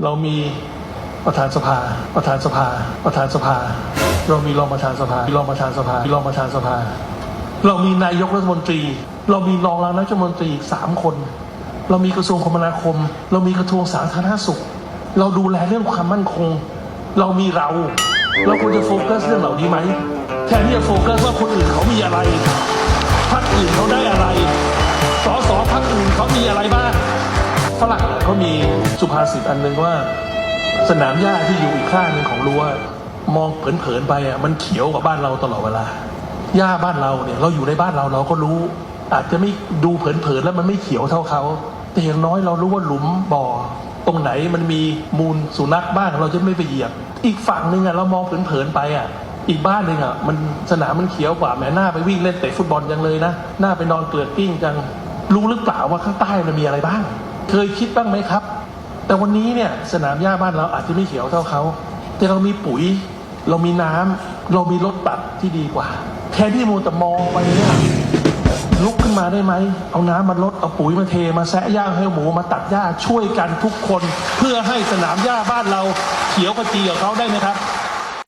เรามีประธานสภา ประธานสภา ประธานสภา เรามีรองประธานสภา รองประธานสภา รองประธานสภา เรามีนายกรัฐมนตรี เรามีรองรัฐมนตรีอีกสามคน เรามีกระทรวงคมนาคม เรามีกระทรวงสาธารณสุข เราดูแลเรื่องความมั่นคง เรามีเรา เราควรจะโฟกัสเรื่องเหล่านี้ไหมแทนที่จะโฟกัสว่าคนอื่นเขามีอะไรพรรคอื่นเขาได้อะไร สสพรรคอื่นเขามีอะไรบ้าง ฝรั่งเขามีสุภาษิตอันหนึ่งว่า สนามหญ้าที่อยู่อีกข้างหนึ่งของรั้วมองเผินๆไปอะมันเขียวกว่าบ้านเราตลอดเวลาหญ้าบ้านเราเนี่ยเราอยู่ในบ้านเราเราก็รู้ อาจจะไม่ดูเผินๆแล้วมันไม่เขียวเท่าเขาแต่อย่างน้อยเรารู้ว่าหลุมบ่อตรงไหนมันมีมูลสุนัขบ้างเราจะไม่ไปเหยียบ อีกฝั่งหนึ่งอะเรามองเผินๆไปอะอีกบ้านหนึ่งอะมันสนามมันเขียวกว่าแหมหน้าไปวิ่งเล่นเตะฟุตบอลจังเลยนะหน้าไปนอนเกลือกกิ้งจังรู้หรือเปล่าว่าข้างใต้มันมีอะไรบ้าง เคยคิดบ้างไหมครับ แต่วันนี้เนี่ยสนามหญ้าบ้านเราอาจจะไม่เขียวเท่าเขาแต่เรามีปุ๋ย เรามีน้ำเรามีรถตัดที่ดีกว่า แทนที่มัวแต่มองไปเนี่ยลุกขึ้นมาได้ไหม เอาน้ำมาลด เอาปุ๋ยมาเท มาแซะหญ้าให้หมู มาตัดหญ้าช่วยกันทุกคน เพื่อให้สนามหญ้าบ้านเราเขียวกระจีกับเขาได้ไหมครับ